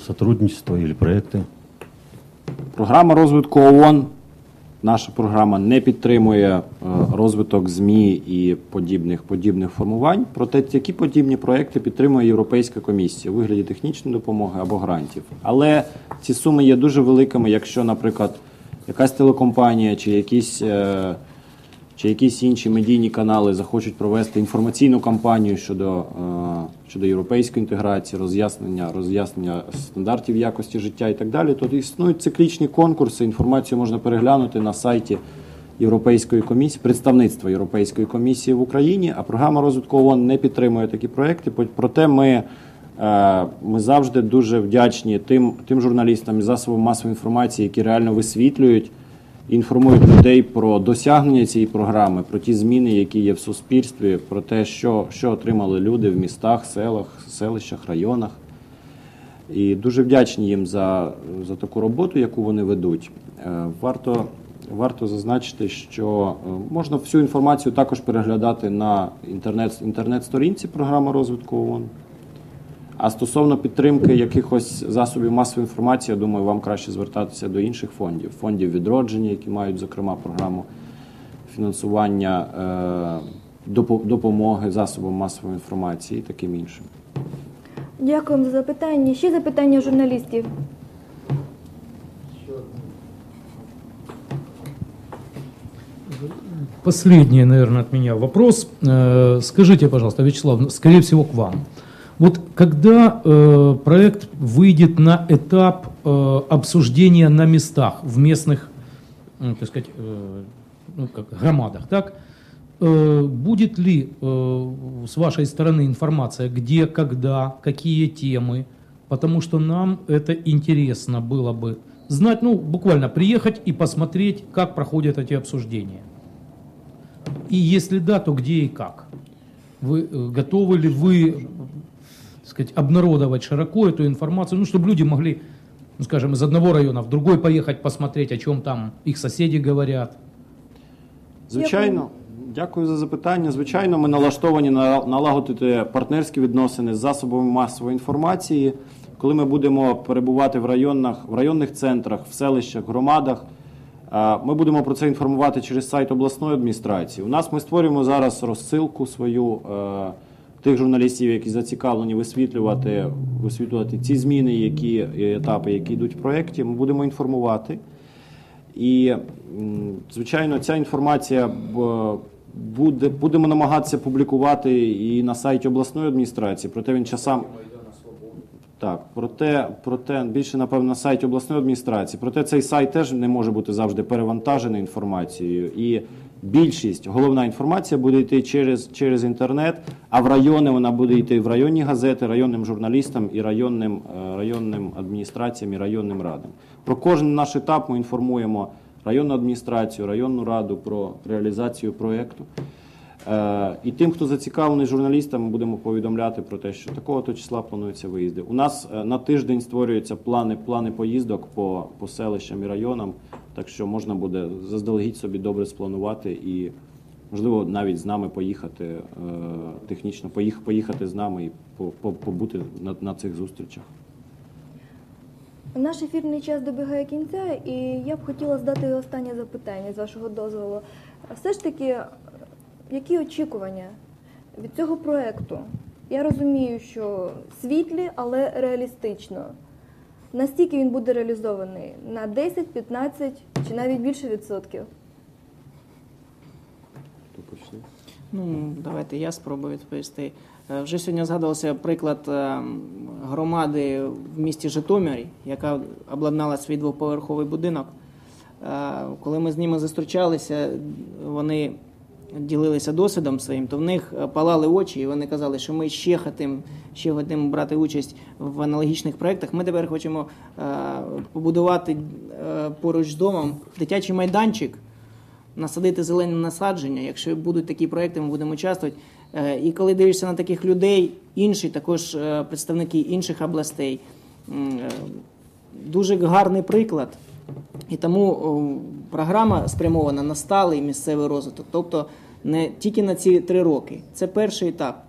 сотрудничество или проекты? Програма розвитку ООН. Наша програма не підтримує е, розвиток ЗМІ і подібних подібних формувань. Проте які подібні проекти підтримує Європейська комісія у вигляді технічної допомоги або грантів. Але ці суми є дуже великими, якщо, наприклад, якась телекомпанія чи якісь. Чи якісь інші медійні канали захочуть провести інформаційну кампанію щодо, е, щодо європейської інтеграції, роз'яснення, роз'яснення стандартів якості життя і так далі, то існують циклічні конкурси. Інформацію можна переглянути на сайті Європейської комісії, представництва Європейської комісії в Україні, а програма розвитку ООН не підтримує такі проекти. Проте ми. е, Ми завжди дуже вдячні тим, тим журналістам і засобам масової інформації, які реально висвітлюють інформують людей про досягнення цієї програми, про ті зміни, які є в суспільстві, про те, що, що отримали люди в містах, селах, селищах, районах. І дуже вдячні їм за, за таку роботу, яку вони ведуть. Е, Варто, варто зазначити, що е, можна всю інформацію також переглядати на інтернет, інтернет-сторінці програми розвитку ООН. А стосовно підтримки якихось засобів масової інформації, я думаю, вам краще звертатися до інших фондів, фондів відродження, які мають, зокрема, програму фінансування е, допомоги засобам масової інформації і таким іншим. Дякуємо за запитання. Ще запитання журналістів. Последний, наверное, от меня вопрос. Э, Скажите, пожалуйста, Вячеслав, скорее всего, к вам. Вот когда э, проект выйдет на этап э, обсуждения на местах, в местных, ну, так сказать, э, ну, как, громадах, так, э, будет ли э, с вашей стороны информация, где, когда, какие темы, потому что нам это интересно было бы знать, ну, буквально приехать и посмотреть, как проходят эти обсуждения. И если да, то где и как? Вы э, готовы ли вы, так сказать, обнародовать широко эту информацию, ну, чтобы люди могли, ну, скажем, из одного района в другой поехать посмотреть, о чем там их соседи говорят? Звичайно, дякую за запитання. Звичайно, ми налаштовані на- налагодити партнерські відносини з засобами масової інформації. Коли ми будемо перебувати в районах, в районних центрах, в селищах, громадах, ми будемо про це інформувати через сайт обласної адміністрації. У нас ми створюємо зараз розсилку свою е, тих журналістів, які зацікавлені висвітлювати, висвітлювати ці зміни, які етапи, які йдуть в проєкті. Ми будемо інформувати. І, звичайно, ця інформація буде, будемо намагатися публікувати і на сайті обласної адміністрації, проте він часам. Так, проте, проте більше, напевно, на сайті обласної адміністрації. Проте цей сайт теж не може бути завжди перевантажений інформацією. І більшість, головна інформація буде йти через, через інтернет, а в райони вона буде йти в районні газети, районним журналістам і районним, е, районним адміністраціям і районним радам. Про кожен наш етап ми інформуємо районну адміністрацію, районну раду про реалізацію проєкту. Е, І тим, хто зацікавлений журналістам, ми будемо повідомляти про те, що такого то числа плануються виїзди. У нас е, на тиждень створюються плани, плани поїздок по, по селищам і районам, так що можна буде заздалегідь собі добре спланувати і, можливо, навіть з нами поїхати е, технічно, поїх, поїхати з нами і по, по, побути на, цих зустрічах. Наш ефірний час добігає кінця, і я б хотіла задати останнє запитання з вашого дозволу. Все ж таки, які очікування від цього проекту? Я розумію, що світлі, але реалістично. Настільки він буде реалізований? На 10, 15 чи навіть більше відсотків? Хто почне? Ну, давайте я спробую відповісти. Е, Вже сьогодні згадувався приклад е, громади в місті Житомирі, яка обладнала свій двоповерховий будинок. Е, Коли ми з ними зустрічалися, вони ділилися досвідом своїм, то в них е, палали очі, і вони казали, що ми ще хотимо ще хотимо брати участь в аналогічних проєктах. Ми тепер хочемо е, побудувати е, поруч з домом дитячий майданчик насадити зелені насадження. Якщо будуть такі проекти, ми будемо участвувати. І коли дивишся на таких людей, інші також представники інших областей. Дуже гарний приклад. І тому програма спрямована на сталий місцевий розвиток, тобто не тільки на ці три роки. Це перший етап.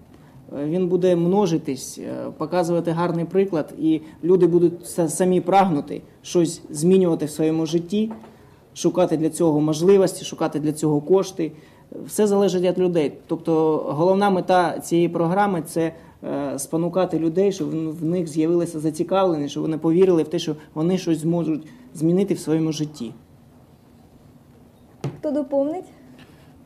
е, він буде множитись, е, показувати гарний приклад, і люди будуть самі прагнути щось змінювати в своєму житті, шукати для цього можливості, шукати для цього кошти. Все залежить від людей. Тобто головна мета цієї програми це е, спонукати людей, щоб в- в них з'явилася зацікавленість, щоб вони повірили в те, що вони щось зможуть змінити в своєму житті. Хто доповнить?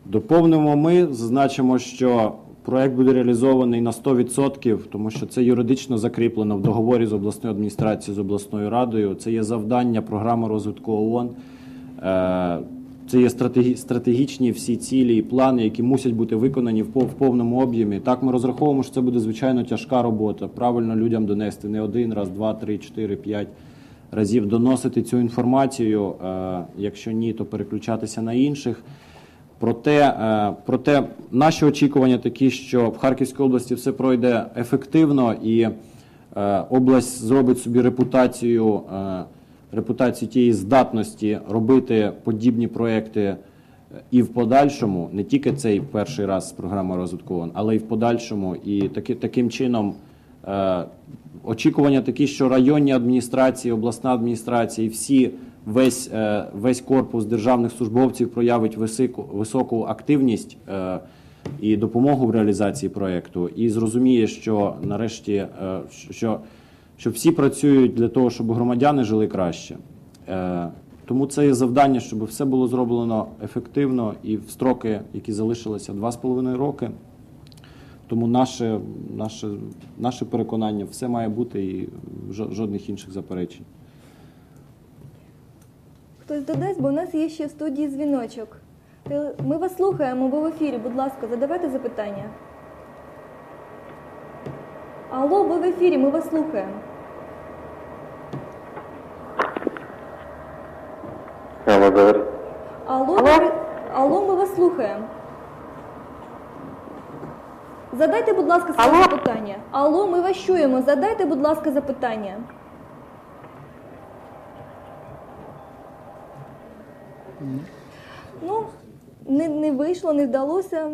Доповнимо ми, зазначимо, що проект буде реалізований на 100%, тому що це юридично закріплено в договорі з обласною адміністрацією, з обласною радою. Це є завдання програми розвитку ООН. Це є стратегі- стратегічні всі цілі і плани, які мусять бути виконані в пов- в повному об'ємі. Так, ми розраховуємо, що це буде звичайно тяжка робота. Правильно людям донести не один раз, два, три, чотири, п'ять разів доносити цю інформацію. Е, Якщо ні, то переключатися на інших. Проте, е, проте наші очікування такі, що в Харківській області все пройде ефективно і е, область зробить собі репутацію, репутацію тієї здатності робити подібні проекти е, і в подальшому, не тільки цей перший раз з програми розвитку ООН, але і в подальшому. І таки, таким чином е, очікування такі, що районні адміністрації, обласна адміністрація і всі весь, е, весь корпус державних службовців проявить високу, високу активність і допомогу в реалізації проєкту, і зрозуміє, що нарешті що, що всі працюють для того, щоб громадяни жили краще. Е, Тому це є завдання, щоб все було зроблено ефективно і в строки, які залишилися два з половиною роки. Тому наше, наше, наше переконання все має бути і жодних інших заперечень. Хтось додасть, бо у нас є ще в студії дзвіночок. Ми вас слухаємо, ви в ефірі. Будь ласка, задавайте запитання. Алло, ви в ефірі, ми вас слухаємо. Алло, говорит. Алло, алло, ми вас слухаємо. Задайте, будь ласка, своє запитання. Алло, ми вас чуємо. Задайте, будь ласка, запитання. Ну, не, не вийшло, не вдалося.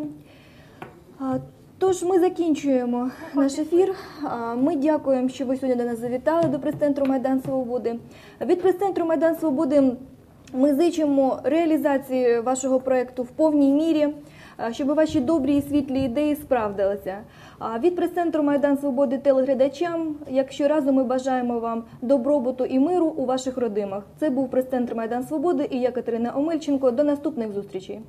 А, Тож ми закінчуємо наш ефір. А, Ми дякуємо, що ви сьогодні до нас завітали до прес-центру Майдан Свободи. Від прес-центру Майдан Свободи ми зичимо реалізації вашого проєкту в повній мірі, щоб ваші добрі і світлі ідеї справдилися. А від прес-центру Майдан Свободи телеглядачам, якщо разом ми бажаємо вам добробуту і миру у ваших родимах. Це був прес-центр Майдан Свободи і я Катерина Омельченко. До наступних зустрічей.